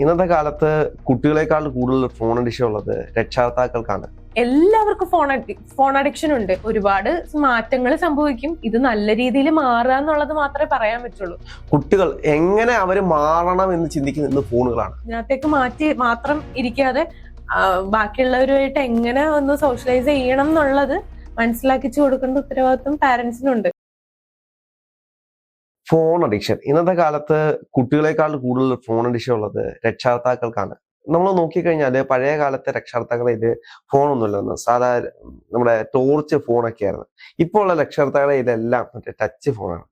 ഇന്നത്തെ കാലത്ത് കുട്ടികളെക്കാൾ കൂടുതൽ ഫോൺ അഡിക്ഷൻ ഉള്ളത് രക്ഷാകർത്താക്കൾക്കാണ്. എല്ലാവർക്കും ഫോൺ ഫോൺ അഡിക്ഷൻ ഉണ്ട്. ഒരുപാട് മാറ്റങ്ങൾ സംഭവിക്കും. ഇത് നല്ല രീതിയിൽ മാറുക എന്നുള്ളത് മാത്രമേ പറയാൻ പറ്റുള്ളൂ. കുട്ടികൾ എങ്ങനെ അവർ മാറണം എന്ന് ചിന്തിക്കുന്ന ഫോണുകളാണ്. ഇതിനകത്തേക്ക് മാറ്റി മാത്രം ഇരിക്കാതെ ബാക്കിയുള്ളവരുമായിട്ട് എങ്ങനെ ഒന്ന് സോഷ്യലൈസ് ചെയ്യണം എന്നുള്ളത് മനസ്സിലാക്കിച്ചു കൊടുക്കേണ്ട ഉത്തരവാദിത്വം പാരന്റ്സിനുണ്ട് ഫോൺ അഡിക്ഷൻ ഇന്നത്തെ കാലത്ത് കുട്ടികളെക്കാൾ കൂടുതൽ ഫോൺ അഡിക്ഷൻ ഉള്ളത് രക്ഷാകർത്താക്കൾക്കാണ്. നമ്മൾ നോക്കിക്കഴിഞ്ഞാൽ പഴയ കാലത്തെ രക്ഷാകർത്താക്കളെ ഇത് ഫോണൊന്നുമില്ലെന്ന് സാധാരണ നമ്മുടെ ടോർച്ച് ഫോണൊക്കെ ആയിരുന്നു ഇപ്പോൾ ഉള്ള രക്ഷാകർത്താക്കളെ ഇതെല്ലാം മറ്റേ ടച്ച് ഫോണാണ്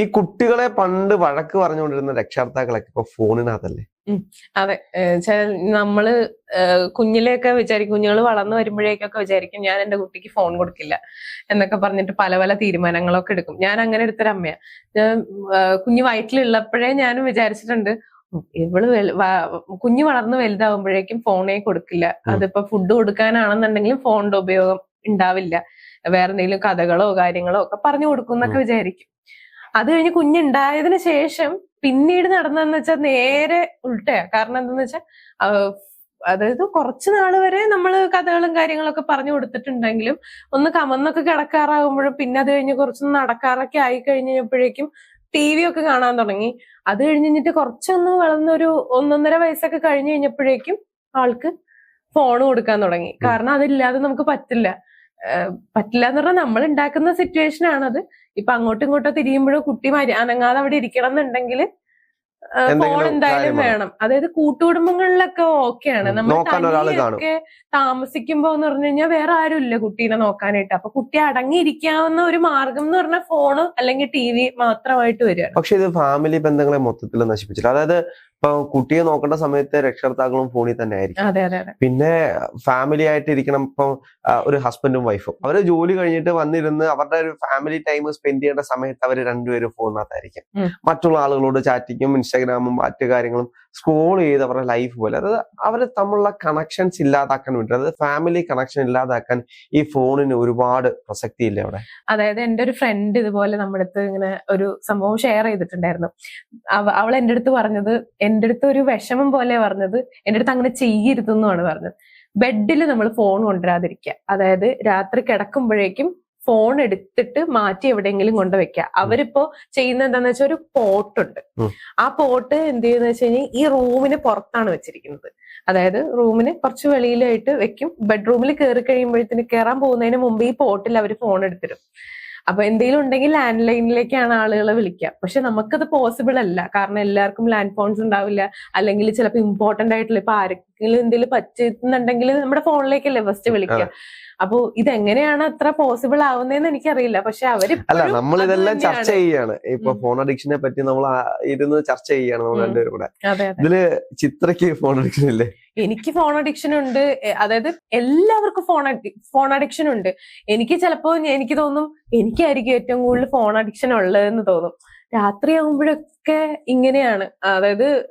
ഈ കുട്ടികളെ പണ്ട് വഴക്ക് പറഞ്ഞുകൊണ്ടിരുന്ന രക്ഷാകർത്താക്കളൊക്കെ ഇപ്പൊ ഫോണിനകത്തല്ലേ? അതെ. നമ്മൾ കുഞ്ഞിലെയൊക്കെ വിചാരിക്കും കുഞ്ഞുങ്ങൾ വളർന്നു വരുമ്പോഴേക്കൊക്കെ വിചാരിക്കും ഞാൻ എന്റെ കുട്ടിക്ക് ഫോൺ കൊടുക്കില്ല എന്നൊക്കെ പറഞ്ഞിട്ട് പല പല തീരുമാനങ്ങളൊക്കെ എടുക്കും. ഞാൻ അങ്ങനെ എടുത്തൊരു അമ്മയാ. ഞാൻ കുഞ്ഞ് വയറ്റിലുള്ളപ്പോഴേ ഞാനും വിചാരിച്ചിട്ടുണ്ട് ഇവൾ കുഞ്ഞു കുഞ്ഞ് വളർന്ന് വലുതാവുമ്പോഴേക്കും ഫോണേ കൊടുക്കില്ല. അതിപ്പോ ഫുഡ് കൊടുക്കാനാണെന്നുണ്ടെങ്കിലും ഫോണിന്റെ ഉപയോഗം ഉണ്ടാവില്ല. വേറെ എന്തെങ്കിലും കഥകളോ കാര്യങ്ങളോ ഒക്കെ പറഞ്ഞു കൊടുക്കും എന്നൊക്കെ വിചാരിക്കും. അത് കഴിഞ്ഞ് കുഞ്ഞുണ്ടായതിനു ശേഷം പിന്നീട് നടന്നതെന്ന് വെച്ചാൽ നേരെ ഉൾട്ടയാ. കാരണം എന്താന്ന് വെച്ചാൽ അതായത് കുറച്ചു നാൾ വരെ നമ്മൾ കഥകളും കാര്യങ്ങളൊക്കെ പറഞ്ഞു കൊടുത്തിട്ടുണ്ടെങ്കിലും ഒന്ന് കമന്നൊക്കെ കിടക്കാറാകുമ്പോഴും പിന്നെ അത് കഴിഞ്ഞ് കുറച്ചൊന്ന് നടക്കാറൊക്കെ ആയി കഴിഞ്ഞപ്പോഴേക്കും ടി വി ഒക്കെ കാണാൻ തുടങ്ങി. അത് കഴിഞ്ഞ് കഴിഞ്ഞിട്ട് കുറച്ചൊന്ന് വളർന്നൊരു ഒന്നൊന്നര വയസ്സൊക്കെ കഴിഞ്ഞു കഴിഞ്ഞപ്പോഴേക്കും ആൾക്ക് ഫോൺ കൊടുക്കാൻ തുടങ്ങി. കാരണം അതില്ലാതെ നമുക്ക് പറ്റില്ല. പറ്റില്ല എന്ന് പറഞ്ഞാൽ നമ്മൾ ഉണ്ടാക്കുന്ന സിറ്റുവേഷൻ ആണത്. ഇപ്പൊ അങ്ങോട്ടും ഇങ്ങോട്ടും തിരിയുമ്പോഴും കുട്ടി അനങ്ങാതെ അവിടെ ഇരിക്കണം എന്നുണ്ടെങ്കിൽ ഫോൺ എന്തായാലും വേണം. അതായത് കൂട്ടുകുടുംബങ്ങളിലൊക്കെ ഓക്കെയാണ്. ആണ് നമ്മൾ. തനിയൊക്കെ താമസിക്കുമ്പോ എന്ന് പറഞ്ഞു കഴിഞ്ഞാൽ വേറെ ആരും ഇല്ല കുട്ടീനെ നോക്കാനായിട്ട്. അപ്പൊ കുട്ടി അടങ്ങിയിരിക്കാവുന്ന ഒരു മാർഗം എന്ന് പറഞ്ഞാൽ ഫോണ് അല്ലെങ്കിൽ ടി വി മാത്രമായിട്ട് വരിക പക്ഷെ ഇത് ഫാമിലി ബന്ധങ്ങളെ മൊത്തത്തിൽ നശിപ്പിച്ചില്ല അതായത് ഇപ്പൊ കുട്ടിയെ നോക്കേണ്ട സമയത്ത് രക്ഷകർത്താക്കളും ഫോണിൽ തന്നെ ആയിരിക്കും. പിന്നെ ഫാമിലി ആയിട്ട് ഇരിക്കണം ഇപ്പം ഒരു ഹസ്ബൻഡും വൈഫും അവർ ജോലി കഴിഞ്ഞിട്ട് വന്നിരുന്ന് അവരുടെ ഒരു ഫാമിലി ടൈം സ്പെൻഡ് ചെയ്യേണ്ട സമയത്ത് അവർ രണ്ടുപേരും ഫോണിനകത്തായിരിക്കും. മറ്റുള്ള ആളുകളോട് ചാറ്റിങ്ങും ഇൻസ്റ്റാഗ്രാമും മറ്റു കാര്യങ്ങളും സ്ക്രോൾ ചെയ്ത് അവരുടെ ലൈഫ് പോലെ. അതായത് അവർ തമ്മിലുള്ള കണക്ഷൻസ് ഇല്ലാതാക്കാൻ വേണ്ടി അതായത് ഫാമിലി കണക്ഷൻ ഇല്ലാതാക്കാൻ ഈ ഫോണിന് ഒരുപാട് പ്രസക്തി ഇല്ല അവിടെ? അതായത് എന്റെ ഒരു ഫ്രണ്ട് ഇതുപോലെ നമ്മുടെ അടുത്ത് ഇങ്ങനെ ഒരു സംഭവം ഷെയർ ചെയ്തിട്ടുണ്ടായിരുന്നു. അവൾ എന്റെ അടുത്ത് പറഞ്ഞത് എന്റെ അടുത്ത് ഒരു വിഷമം പോലെ പറഞ്ഞത് എന്റെ അടുത്ത് അങ്ങനെ ചെയ്യരുതെന്നാണ് പറഞ്ഞത്. ബെഡിൽ നമ്മൾ ഫോൺ കൊണ്ടുവരാതിരിക്കുക. അതായത് രാത്രി കിടക്കുമ്പോഴേക്കും ഫോൺ എടുത്തിട്ട് മാറ്റി എവിടെയെങ്കിലും കൊണ്ടുവയ്ക്കുക അവരിപ്പോ ചെയ്യുന്ന എന്താന്ന് വെച്ചാൽ ഒരു പോട്ടുണ്ട്. ഉണ്ട് ആ പോട്ട് എന്ത് ചെയ്യുന്ന വെച്ച് കഴിഞ്ഞാൽ ഈ റൂമിന് പുറത്താണ് വെച്ചിരിക്കുന്നത്. അതായത് റൂമിന് കുറച്ച് വെളിയിലായിട്ട് വെക്കും. ബെഡ്റൂമിൽ കയറി കഴിയുമ്പോഴത്തേന് കയറാൻ പോകുന്നതിന് മുമ്പ് ഈ പോട്ടിൽ അവർ ഫോൺ എടുത്തിരും അപ്പൊ എന്തെങ്കിലും ഉണ്ടെങ്കിൽ ലാൻഡ് ലൈനിലേക്കാണ് ആളുകളെ വിളിക്കുക. പക്ഷെ നമുക്കത് പോസിബിൾ അല്ല. കാരണം എല്ലാവർക്കും ലാൻഡ് ഫോൺസ് ഉണ്ടാവില്ല. അല്ലെങ്കിൽ ചിലപ്പോൾ ഇമ്പോർട്ടന്റ് ആയിട്ടുള്ള ഇപ്പൊ ആരെങ്കിലും എന്തെങ്കിലും പറ്റുന്നുണ്ടെങ്കിൽ നമ്മുടെ ഫോണിലേക്കല്ലേ ഫസ്റ്റ് വിളിക്കുക. അപ്പൊ ഇതെങ്ങനെയാണ് അത്ര പോസിബിൾ ആവുന്നതെന്ന് എനിക്കറിയില്ല. പക്ഷെ അവർ അല്ല നമ്മൾ ഇതെല്ലാം ചർച്ച. ചെയ്യാണ്. ഇപ്പൊ ഫോൺ അഡിക്ഷനെ പറ്റി നമ്മൾ ഇരുന്ന് ചർച്ച ചെയ്യാണ് നമ്മൾ. രണ്ടുപേരും കൂടെ. ഇതിൽ ചിത്രക്ക് ഫോൺ അഡിക്ഷൻ ഇല്ലേ? എനിക്ക് ഫോൺ അഡിക്ഷൻ ഉണ്ട്. അതായത് എല്ലാവർക്കും ഫോൺ ഫോൺ അഡിക്ഷൻ ഉണ്ട്. എനിക്ക് ചിലപ്പോ ഞ- എനിക്ക് തോന്നും എനിക്കായിരിക്കും ഏറ്റവും കൂടുതൽ ഫോൺ അഡിക്ഷൻ ഉള്ളതെന്ന് തോന്നും. രാത്രിയാകുമ്പോഴൊക്കെ ഇങ്ങനെയാണ്. അതായത്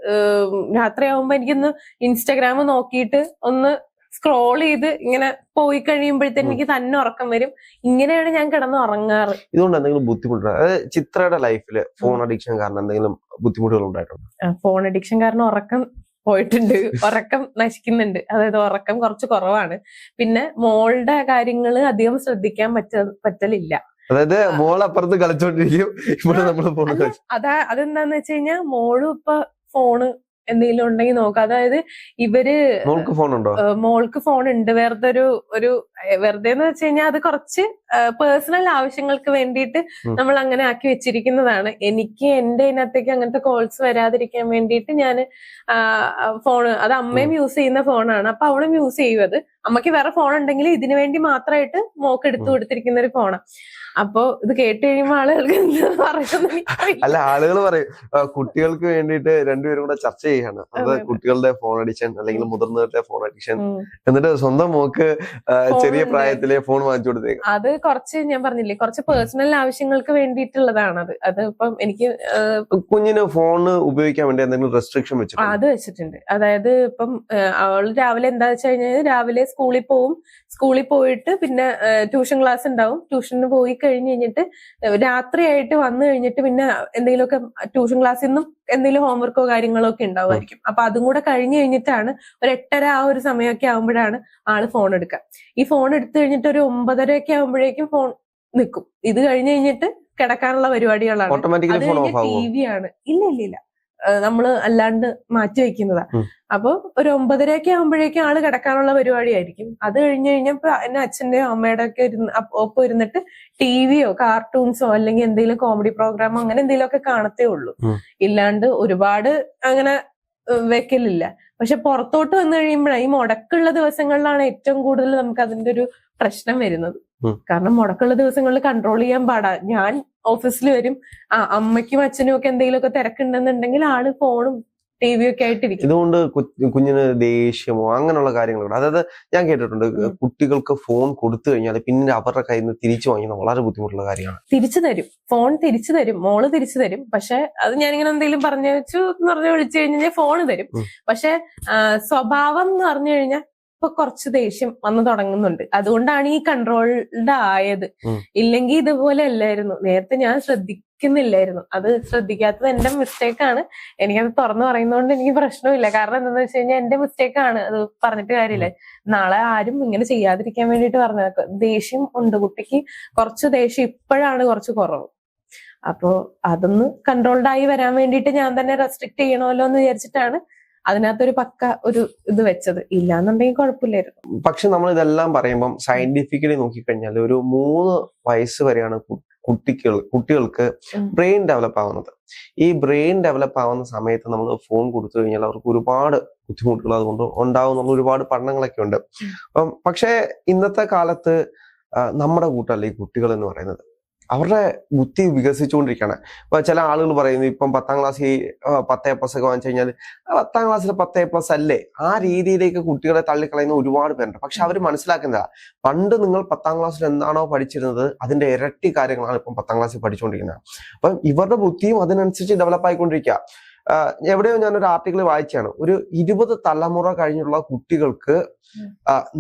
രാത്രിയാകുമ്പോൾ രാത്രിയാകുമ്പോ എനിക്കൊന്ന് ഇൻസ്റ്റാഗ്രാം നോക്കിയിട്ട് ഒന്ന് സ്ക്രോൾ ചെയ്ത് ഇങ്ങനെ പോയി കഴിയുമ്പോഴത്തേന് എനിക്ക് തന്നെ ഉറക്കം വരും. ഇങ്ങനെയാണ് ഞാൻ കിടന്ന് ഉറങ്ങാറ്. ഇതുകൊണ്ട് എന്തെങ്കിലും ബുദ്ധിമുട്ടുണ്ടോ അതായത് ചിത്രയുടെ ലൈഫിൽ ഫോൺ അഡിക്ഷൻ കാരണം എന്തെങ്കിലും ബുദ്ധിമുട്ടുകൾ ഉണ്ടായിട്ടുണ്ട്? ഫോൺ അഡിക്ഷൻ കാരണം ഉറക്കം പോയിട്ടുണ്ട്. ഉറക്കം നശിക്കുന്നുണ്ട്. അതായത് ഉറക്കം കുറച്ച് കുറവാണ്. പിന്നെ മോളുടെ കാര്യങ്ങൾ അധികം ശ്രദ്ധിക്കാൻ പറ്റ പറ്റലില്ല. അതായത് മോൾ അപ്പുറത്ത് കളിച്ചോണ്ടിരിക്കും. ഇവിടെ നമ്മൾ ഫോൺ അതാ അതെന്താന്ന് വെച്ച് കഴിഞ്ഞാൽ മോളും ഇപ്പൊ ഫോണ് എന്തെങ്കിലും ഉണ്ടെങ്കിൽ നോക്കാം. അതായത് ഇവർ മോൾക്ക് ഫോൺ ഉണ്ടോ മോൾക്ക് ഫോൺ ഉണ്ട് വെറുതെ ഒരു ഒരു വെറുതെ എന്ന് വെച്ച് കഴിഞ്ഞാൽ അത് കുറച്ച് പേഴ്സണൽ ആവശ്യങ്ങൾക്ക് വേണ്ടിയിട്ട് നമ്മൾ അങ്ങനെ ആക്കി വെച്ചിരിക്കുന്നതാണ്. എനിക്ക് എന്റെ ഇതിനകത്തേക്ക് അങ്ങനത്തെ കോൾസ് വരാതിരിക്കാൻ വേണ്ടിയിട്ട് ഞാൻ ഫോൺ അത് അമ്മയും യൂസ് ചെയ്യുന്ന ഫോണാണ്. അപ്പൊ അവളും യൂസ് ചെയ്യും അത് അമ്മയ്ക്ക് വേറെ ഫോൺ ഉണ്ടെങ്കിൽ ഇതിനു വേണ്ടി മാത്രമായിട്ട് മോക്ക് എടുത്തു കൊടുത്തിരിക്കുന്ന ഒരു ഫോണാണ് അപ്പൊ ഇത് കേട്ട് കഴിയുമ്പോൾ ആളുകൾക്ക് അല്ല ആളുകൾ പറയും കുട്ടികൾക്ക് വേണ്ടിയിട്ട് രണ്ടുപേരും കൂടെ ചർച്ച ചെയ്യാണ്. അത്. കുട്ടികളുടെ ഫോൺ അഡിക്ഷൻ അല്ലെങ്കിൽ മുതിർന്നവരുടെ ഫോൺ അഡിക്ഷൻ എന്നിട്ട് സ്വന്തം മോക്ക് ചെറിയ. പ്രായത്തിലെ ഫോൺ വാങ്ങിച്ചു കൊടുത്തേ അത് കുറച്ച് ഞാൻ പറഞ്ഞില്ലേ കുറച്ച് പേഴ്സണൽ ആവശ്യങ്ങൾക്ക് വേണ്ടിയിട്ടുള്ളതാണ് അത് അത് ഇപ്പം എനിക്ക് കുഞ്ഞിന് ഫോൺ ഉപയോഗിക്കാൻ വേണ്ടി എന്തെങ്കിലും റെസ്ട്രിക്ഷൻ വെച്ചു അത് വെച്ചിട്ടുണ്ട്. അതായത് ഇപ്പം അവൾ രാവിലെ എന്താ വെച്ച് കഴിഞ്ഞാൽ രാവിലെ സ്കൂളിൽ പോവും. സ്കൂളിൽ പോയിട്ട് പിന്നെ ട്യൂഷൻ ക്ലാസ് ഉണ്ടാവും. ട്യൂഷന് പോയി കഴിഞ്ഞ് കഴിഞ്ഞിട്ട് രാത്രിയായിട്ട് വന്നു കഴിഞ്ഞിട്ട് പിന്നെ എന്തെങ്കിലുമൊക്കെ ട്യൂഷൻ ക്ലാസ്സിൽ നിന്നും എന്തെങ്കിലും ഹോംവർക്കോ കാര്യങ്ങളോ ഒക്കെ ഉണ്ടാവുമായിരിക്കും. അപ്പൊ അതും കൂടെ കഴിഞ്ഞു കഴിഞ്ഞിട്ടാണ് ഒരു എട്ടര ആ ഒരു സമയമൊക്കെ ആകുമ്പോഴാണ് ആൾ ഫോൺ എടുക്കുക. ഈ ഫോൺ എടുത്തു കഴിഞ്ഞിട്ട് ഒരു ഒമ്പതര ഒക്കെ ആകുമ്പോഴേക്കും ഫോൺ നിൽക്കും. ഇത് കഴിഞ്ഞു കഴിഞ്ഞിട്ട് കിടക്കാനുള്ള പരിപാടികളാണ്. അത് കഴിഞ്ഞ് ടി വി ആണ്. ഇല്ല ഇല്ല ഇല്ല. ഏഹ് നമ്മൾ അല്ലാണ്ട് മാറ്റി വെക്കുന്നതാ. അപ്പൊ ഒരു ഒമ്പതരയൊക്കെ ആകുമ്പോഴേക്കും ആൾ കിടക്കാനുള്ള പരിപാടിയായിരിക്കും. അത് കഴിഞ്ഞു കഴിഞ്ഞപ്പോ എന്നെ അച്ഛന്റെയോ അമ്മയുടെ ഒക്കെ ഒപ്പം ഇരുന്നിട്ട് ടിവിയോ കാർട്ടൂൺസോ അല്ലെങ്കിൽ എന്തെങ്കിലും കോമഡി പ്രോഗ്രാമോ അങ്ങനെ എന്തെങ്കിലും ഒക്കെ കാണത്തേ ഉള്ളൂ. ഇല്ലാണ്ട് ഒരുപാട് അങ്ങനെ വെക്കലില്ല. പക്ഷെ പുറത്തോട്ട് വന്നു കഴിയുമ്പോഴാണ് ഈ മുടക്കുള്ള ദിവസങ്ങളിലാണ് ഏറ്റവും കൂടുതൽ നമുക്ക് അതിന്റെ ഒരു പ്രശ്നം വരുന്നത്. കാരണം മുടക്കുള്ള ദിവസങ്ങളിൽ കൺട്രോൾ ചെയ്യാൻ പാടാ. ഞാൻ ഓഫീസിൽ വരും. ആ അമ്മയ്ക്കും അച്ഛനും ഒക്കെ എന്തെങ്കിലുമൊക്കെ തിരക്കുണ്ടെന്നുണ്ടെങ്കിൽ ആൾ ഫോണും ടി വിയും ഒക്കെ ആയിട്ടിരിക്കും ഇതുകൊണ്ട് കുഞ്ഞിന് ദേഷ്യമോ അങ്ങനെയുള്ള കാര്യങ്ങളുണ്ട്. അതായത് ഞാൻ കേട്ടിട്ടുണ്ട് കുട്ടികൾക്ക് ഫോൺ കൊടുത്തു കഴിഞ്ഞാൽ പിന്നെ അവരുടെ കയ്യിൽ നിന്ന് തിരിച്ചു വാങ്ങുന്നത് വളരെ ബുദ്ധിമുട്ടുള്ള കാര്യമാണ്. തിരിച്ചു തരും. ഫോൺ തിരിച്ചു തരും. മോൾ തിരിച്ചു തരും. പക്ഷെ അത് ഞാനിങ്ങനെ എന്തെങ്കിലും പറഞ്ഞു വെച്ചു എന്ന് പറഞ്ഞു വിളിച്ചു കഴിഞ്ഞാൽ ഫോണ് തരും. പക്ഷെ സ്വഭാവം എന്ന് പറഞ്ഞു കഴിഞ്ഞാൽ ഇപ്പൊ കുറച്ച് ദേഷ്യം വന്നു തുടങ്ങുന്നുണ്ട്. അതുകൊണ്ടാണ് ഈ കൺട്രോൾഡ് ആയത്. ഇല്ലെങ്കി ഇല്ലെങ്കിൽ ഇതുപോലെ അല്ലായിരുന്നു. നേരത്തെ ഞാൻ ശ്രദ്ധിക്കുന്നില്ലായിരുന്നു. അത് ശ്രദ്ധിക്കാത്തത് എന്റെ മിസ്റ്റേക്കാണ് എനിക്കത് തുറന്നു പറയുന്നതുകൊണ്ട് എനിക്ക് പ്രശ്നമില്ല. കാരണം എന്താണെന്ന് വെച്ച് കഴിഞ്ഞാൽ എന്റെ മിസ്റ്റേക്കാണ് അത് പറഞ്ഞിട്ട് കാര്യമില്ല. നാളെ ആരും ഇങ്ങനെ ചെയ്യാതിരിക്കാൻ വേണ്ടിയിട്ട് പറഞ്ഞ ദേഷ്യം ഉണ്ട് കുട്ടിക്ക്. കുറച്ച് ദേഷ്യം ഇപ്പോഴാണ് കുറച്ച് കുറവ്. അപ്പോ അതൊന്ന് കൺട്രോൾഡ് ആയി വരാൻ വേണ്ടിയിട്ട് ഞാൻ തന്നെ റെസ്ട്രിക്ട് ചെയ്യണമല്ലോ എന്ന് വിചാരിച്ചിട്ടാണ് അതിനകത്തൊരു പക്ക ഒരു ഇത് വെച്ചത്. ഇല്ല എന്നുണ്ടെങ്കിൽ കുഴപ്പമില്ലായിരുന്നു. പക്ഷെ നമ്മൾ ഇതെല്ലാം പറയുമ്പം സയന്റിഫിക്കലി നോക്കിക്കഴിഞ്ഞാൽ ഒരു മൂന്ന് വയസ്സ് വരെയാണ് കുട്ടികൾ കുട്ടികൾക്ക്. ബ്രെയിൻ ഡെവലപ്പ് ആവുന്നത്. ഈ ബ്രെയിൻ ഡെവലപ്പ് ആവുന്ന സമയത്ത് നമ്മൾ ഫോൺ കൊടുത്തു കഴിഞ്ഞാൽ അവർക്ക് ഒരുപാട് ബുദ്ധിമുട്ടുകൾ അതുകൊണ്ട് ഉണ്ടാവും. നമ്മൾ ഒരുപാട് പഠനങ്ങളൊക്കെ ഉണ്ട്. പക്ഷേ ഇന്നത്തെ കാലത്ത് നമ്മുടെ കൂട്ടല്ല ഈ കുട്ടികൾ എന്ന് പറയുന്നത്. അവരുടെ ബുദ്ധി വികസിച്ചുകൊണ്ടിരിക്കുകയാണ്. ഇപ്പൊ ചില ആളുകൾ പറയുന്നു ഇപ്പം പത്താം ക്ലാസ്സിൽ പത്ത് എ പ്ലസ് ഒക്കെ വാങ്ങിച്ചു കഴിഞ്ഞാൽ പത്താം ക്ലാസ്സിൽ പത്ത് എ പ്ലസ് അല്ലേ? ആ രീതിയിലേക്ക് കുട്ടികളെ തള്ളിക്കളയുന്ന ഒരുപാട് പേരുണ്ട്. പക്ഷെ അവർ മനസ്സിലാക്കുന്നില്ല. പണ്ട് നിങ്ങൾ പത്താം ക്ലാസ്സിൽ എന്താണോ പഠിച്ചിരുന്നത് അതിന്റെ ഇരട്ടി കാര്യങ്ങളാണ് ഇപ്പം പത്താം ക്ലാസ്സിൽ പഠിച്ചുകൊണ്ടിരിക്കുന്നത്. അപ്പം ഇവരുടെ ബുദ്ധിയും അതിനനുസരിച്ച് ഡെവലപ്പ് ആയിക്കൊണ്ടിരിക്കുക. എവിടെയോ എവിടെയോ ഞാനൊരു ആർട്ടിക്കിൾ വായിച്ചാണ് ഒരു ഇരുപത് തലമുറ കഴിഞ്ഞുള്ള കുട്ടികൾക്ക്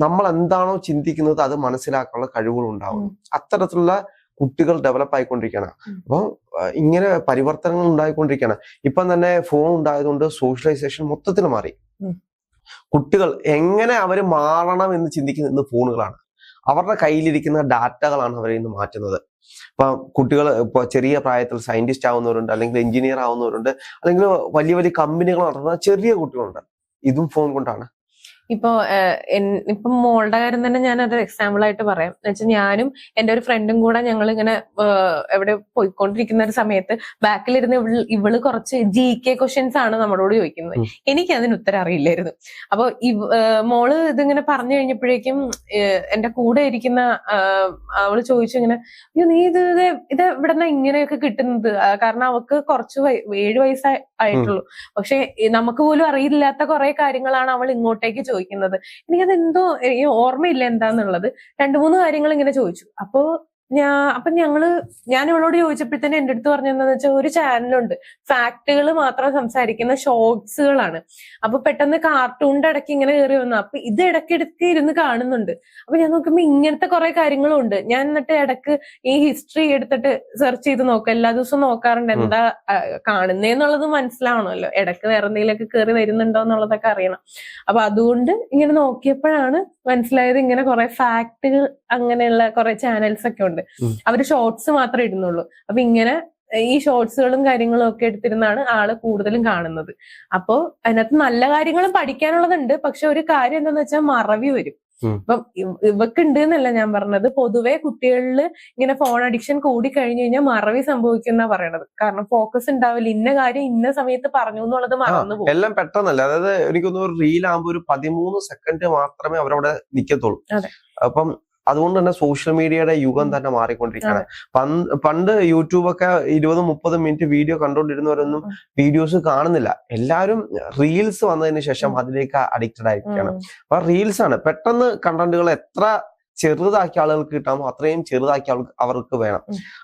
നമ്മൾ എന്താണോ ചിന്തിക്കുന്നത് അത് മനസ്സിലാക്കാനുള്ള കഴിവുകൾ ഉണ്ടാവും അത്തരത്തിലുള്ള കുട്ടികൾ ഡെവലപ്പ് ആയിക്കൊണ്ടിരിക്കുകയാണ്. അപ്പം ഇങ്ങനെ പരിവർത്തനങ്ങൾ ഉണ്ടായിക്കൊണ്ടിരിക്കുകയാണ് ഇപ്പം തന്നെ ഫോൺ ഉണ്ടായതുകൊണ്ട് സോഷ്യലൈസേഷൻ മൊത്തത്തിൽ മാറി. കുട്ടികൾ എങ്ങനെ അവർ മാറണം എന്ന് ചിന്തിക്കുന്ന ഇന്ന് ഫോണുകളാണ്. അവരുടെ കയ്യിലിരിക്കുന്ന ഡാറ്റകളാണ് അവരെ ഇന്ന് മാറ്റുന്നത്. ഇപ്പൊ കുട്ടികൾ ഇപ്പൊ ചെറിയ പ്രായത്തിൽ സയന്റിസ്റ്റ് ആവുന്നവരുണ്ട് അല്ലെങ്കിൽ എഞ്ചിനീയർ ആവുന്നവരുണ്ട് അല്ലെങ്കിൽ വലിയ വലിയ കമ്പനികൾ നടത്തുന്ന ചെറിയ കുട്ടികളുണ്ട്. ഇതും ഫോൺ കൊണ്ടാണ്. ഇപ്പൊ ഇപ്പൊ മോളുടെ കാര്യം തന്നെ ഞാൻ ഒരു എക്സാമ്പിൾ ആയിട്ട് പറയാം. എന്ന് വെച്ചാൽ ഞാനും എന്റെ ഒരു ഫ്രണ്ടും കൂടെ ഞങ്ങൾ ഇങ്ങനെ എവിടെ പോയിക്കൊണ്ടിരിക്കുന്ന ഒരു സമയത്ത് ബാക്കിലിരുന്ന് ഇവൾ ഇവൾ കുറച്ച് ജി കെ ക്വസ്റ്റ്യൻസ് ആണ് നമ്മളോട് ചോദിക്കുന്നത്. എനിക്ക് അതിന് ഉത്തരം അറിയില്ലായിരുന്നു. അപ്പൊ മോൾ ഇതിങ്ങനെ പറഞ്ഞു കഴിഞ്ഞപ്പോഴേക്കും എന്റെ എന്റെ കൂടെ ഇരിക്കുന്ന അവൾ ചോദിച്ചു ഇങ്ങനെ അയ്യോ നീ ഇത് ഇത് ഇത് എവിടെന്നാ ഇങ്ങനെയൊക്കെ കിട്ടുന്നത്? കാരണം അവക്ക് കുറച്ച് ഏഴ് വയസ്സായിട്ടുള്ളൂ പക്ഷെ നമുക്ക് പോലും അറിയില്ലാത്ത കുറെ കാര്യങ്ങളാണ് അവൾ ഇങ്ങോട്ടേക്ക് ചോദിക്കുന്നത് എനിക്കത് എന്തോ ഈ ഓർമ്മയില്ല എന്താന്നുള്ളത്. രണ്ടു മൂന്ന് കാര്യങ്ങൾ ഇങ്ങനെ ചോദിച്ചു. അപ്പോ ഞാൻ അപ്പൊ ഞങ്ങൾ ഞാൻ ഇവളോട് ചോദിച്ചപ്പോഴത്തേന് എന്റെ അടുത്ത് പറഞ്ഞതെന്ന് വെച്ചാൽ ഒരു ചാനലുണ്ട്. ഫാക്ടുകൾ മാത്രം സംസാരിക്കുന്ന ഷോർട്സുകളാണ് അപ്പൊ പെട്ടെന്ന് കാർട്ടൂണിന്റെ ഇടയ്ക്ക് ഇങ്ങനെ കയറി വന്നു. അപ്പൊ ഇത് ഇടയ്ക്കിടയ്ക്ക് ഇരുന്ന് കാണുന്നുണ്ട്. അപ്പൊ ഞാൻ നോക്കുമ്പോൾ ഇങ്ങനത്തെ കുറെ കാര്യങ്ങളും ഉണ്ട് ഞാൻ എന്നിട്ട് ഇടയ്ക്ക് ഈ ഹിസ്റ്ററി എടുത്തിട്ട് സെർച്ച് ചെയ്ത് നോക്കും. എല്ലാ ദിവസവും നോക്കാറുണ്ട് എന്താ കാണുന്നേന്നുള്ളത് മനസ്സിലാവണമല്ലോ. ഇടയ്ക്ക് വേറെ എന്തെങ്കിലുമൊക്കെ കയറി വരുന്നുണ്ടോ എന്നുള്ളതൊക്കെ അറിയണം. അപ്പൊ അതുകൊണ്ട് ഇങ്ങനെ നോക്കിയപ്പോഴാണ് മനസ്സിലായത് ഇങ്ങനെ കുറെ ഫാക്ടുകൾ അങ്ങനെയുള്ള കുറെ ചാനൽസ് ഒക്കെ ഉണ്ട്. ഉം. അവർ ഷോർട്സ് മാത്രമേ ഇടുന്നുള്ളൂ. അപ്പൊ ഇങ്ങനെ ഈ ഷോർട്സുകളും കാര്യങ്ങളും ഒക്കെ എടുത്തിരുന്നാണ് ആൾ കൂടുതലും കാണുന്നത്. അപ്പോ അതിനകത്ത് നല്ല കാര്യങ്ങളും പഠിക്കാനുള്ളതുണ്ട്. പക്ഷെ ഒരു കാര്യം എന്താന്ന് വെച്ചാൽ മറവി വരും. ഇപ്പം ഉണ്ട് ഇവക്കുണ്ട് എന്നല്ല ഞാൻ പറഞ്ഞത്. പൊതുവെ കുട്ടികളിൽ ഇങ്ങനെ ഫോൺ അഡിക്ഷൻ കൂടി കഴിഞ്ഞു കഴിഞ്ഞാൽ മറവി സംഭവിക്കുന്ന പറയണത്. കാരണം ഫോക്കസ് ഉണ്ടാവില്ല. ഇന്ന കാര്യം ഇന്ന സമയത്ത് പറഞ്ഞു എന്നുള്ളത് മറന്നു പോകും. എല്ലാം പെട്ടെന്നല്ല. അതായത് എനിക്കൊന്ന് ആകുമ്പോൾ ഒരു പതിമൂന്ന് സെക്കൻഡ് മാത്രമേ അവരവിടെ നിക്കത്തുള്ളൂ. അപ്പം അതുകൊണ്ട് തന്നെ സോഷ്യൽ മീഡിയയുടെ യുഗം. തന്നെ മാറിക്കൊണ്ടിരിക്കുകയാണ്. പണ്ട് യൂട്യൂബൊക്കെ ഇരുപതും മുപ്പതും മിനിറ്റ് വീഡിയോ കണ്ടുകൊണ്ടിരുന്നവരൊന്നും. വീഡിയോസ് കാണുന്നില്ല. എല്ലാവരും റീൽസ് വന്നതിന് ശേഷം അതിലേക്ക് അഡിക്റ്റഡ് ആയിരിക്കുകയാണ്. അപ്പൊ റീൽസ് ആണ്. പെട്ടെന്ന് കണ്ടന്റുകൾ എത്ര ചെറുതാക്കിയ ആളുകൾക്ക് കിട്ടാമോ അത്രയും ചെറുതാക്കിയ അവർക്ക് അവർക്ക് വേണം.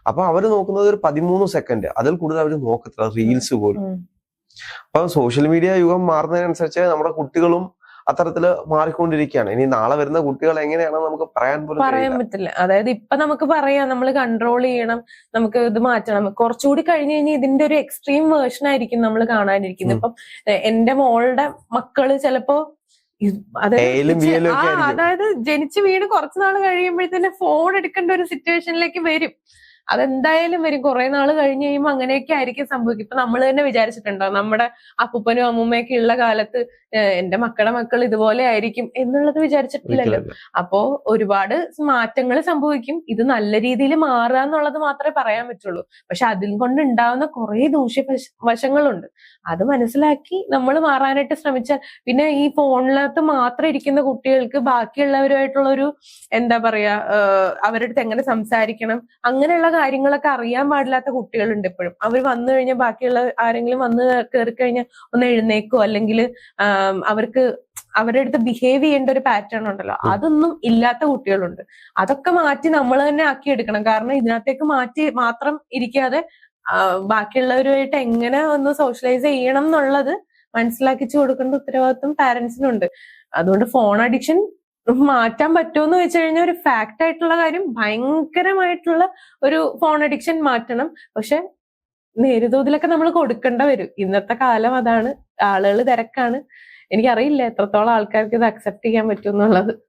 അപ്പൊ അവർ നോക്കുന്നത് ഒരു പതിമൂന്ന് സെക്കൻഡ് അതിൽ കൂടുതൽ അവർ നോക്കത്തില്ല. റീൽസ് പോലും. അപ്പൊ സോഷ്യൽ മീഡിയ യുഗം മാറുന്നതിനനുസരിച്ച് നമ്മുടെ കുട്ടികളും അത്തരത്തിൽ മാറിക്കൊണ്ടിരിക്കുകയാണ്. ഇനി നാളെ വരുന്ന കുട്ടികൾ എങ്ങനെയാണെന്ന് നമുക്ക് പറയാൻ പോലും പറയാൻ പറ്റില്ല. അതായത് ഇപ്പൊ നമുക്ക് പറയാം നമ്മൾ കൺട്രോൾ ചെയ്യണം നമുക്ക് ഇത് മാറ്റണം. കുറച്ചുകൂടി കഴിഞ്ഞു കഴിഞ്ഞാൽ ഇതിന്റെ ഒരു എക്സ്ട്രീം വേർഷൻ ആയിരിക്കും നമ്മൾ കാണാനിരിക്കുന്നത്. ഇപ്പം എന്റെ മോളുടെ മക്കൾ ചിലപ്പോ അതായത് ജനിച്ചു ചെ- വീലും ഒക്കെ ആയിരിക്കും. അതായത് ജനിച്ച് വീട് കുറച്ച് നാൾ കഴിയുമ്പോഴത്തേന് ഫോൺ എടുക്കേണ്ട ഒരു സിറ്റുവേഷനിലേക്ക് വരും. അതെന്തായാലും വരും. കുറെ നാൾ കഴിഞ്ഞ് കഴിയുമ്പോൾ അങ്ങനെയൊക്കെ ആയിരിക്കും സംഭവിക്കും. ഇപ്പൊ നമ്മൾ തന്നെ വിചാരിച്ചിട്ടുണ്ടോ? നമ്മുടെ അപ്പൂപ്പനും അമ്മൂമ്മയൊക്കെ ഉള്ള കാലത്ത് എന്റെ മക്കളുടെ മക്കൾ ഇതുപോലെ ആയിരിക്കും എന്നുള്ളത് വിചാരിച്ചിട്ടില്ലല്ലോ. അപ്പോ ഒരുപാട് മാറ്റങ്ങൾ സംഭവിക്കും. ഇത് നല്ല രീതിയിൽ മാറുക എന്നുള്ളത് മാത്രമേ പറയാൻ പറ്റുള്ളൂ. പക്ഷെ അതിൽ കൊണ്ട് ഉണ്ടാവുന്ന കുറെ ദൂഷ്യ വശങ്ങളുണ്ട്. അത് മനസ്സിലാക്കി നമ്മൾ മാറാനായിട്ട് ശ്രമിച്ചാൽ പിന്നെ ഈ ഫോണിനകത്ത് മാത്രം ഇരിക്കുന്ന കുട്ടികൾക്ക് ബാക്കിയുള്ളവരുമായിട്ടുള്ള ഒരു എന്താ പറയാ അവരുടെ അടുത്ത് എങ്ങനെ സംസാരിക്കണം? അങ്ങനെയുള്ള കാര്യങ്ങളൊക്കെ അറിയാൻ പാടില്ലാത്ത കുട്ടികളുണ്ട് ഇപ്പോഴും. അവർ വന്നു കഴിഞ്ഞാൽ ബാക്കിയുള്ള ആരെങ്കിലും വന്ന് കയറി കഴിഞ്ഞാൽ ഒന്ന് എഴുന്നേക്കോ അല്ലെങ്കിൽ അവർക്ക് അവരുടെ അടുത്ത് ബിഹേവ് ചെയ്യേണ്ട ഒരു പാറ്റേൺ ഉണ്ടല്ലോ. അതൊന്നും ഇല്ലാത്ത കുട്ടികളുണ്ട്. അതൊക്കെ മാറ്റി നമ്മൾ തന്നെ ആക്കി എടുക്കണം. കാരണം ഇതിനകത്തേക്ക് മാറ്റി മാത്രം ഇരിക്കാതെ ബാക്കിയുള്ളവരുമായിട്ട് എങ്ങനെ ഒന്ന് സോഷ്യലൈസ് ചെയ്യണം എന്നുള്ളത് മനസ്സിലാക്കിച്ചു കൊടുക്കേണ്ട ഉത്തരവാദിത്വം പാരന്റ്സിനുണ്ട് അതുകൊണ്ട് ഫോൺ അഡിക്ഷൻ മാറ്റാൻ പറ്റുമെന്ന് വെച്ച് കഴിഞ്ഞാൽ ഒരു ഫാക്റ്റ് ആയിട്ടുള്ള കാര്യം ഭയങ്കരമായിട്ടുള്ള ഒരു ഫോൺ അഡിക്ഷൻ മാറ്റണം. പക്ഷെ നേരിതോതിലൊക്കെ നമ്മൾ കൊടുക്കേണ്ട വരും. ഇന്നത്തെ കാലം അതാണ്. ആളുകൾ തിരക്കാണ്. എനിക്കറിയില്ല എത്രത്തോളം ആൾക്കാർക്ക് ഇത് അക്സെപ്റ്റ് ചെയ്യാൻ പറ്റും എന്നുള്ളത്.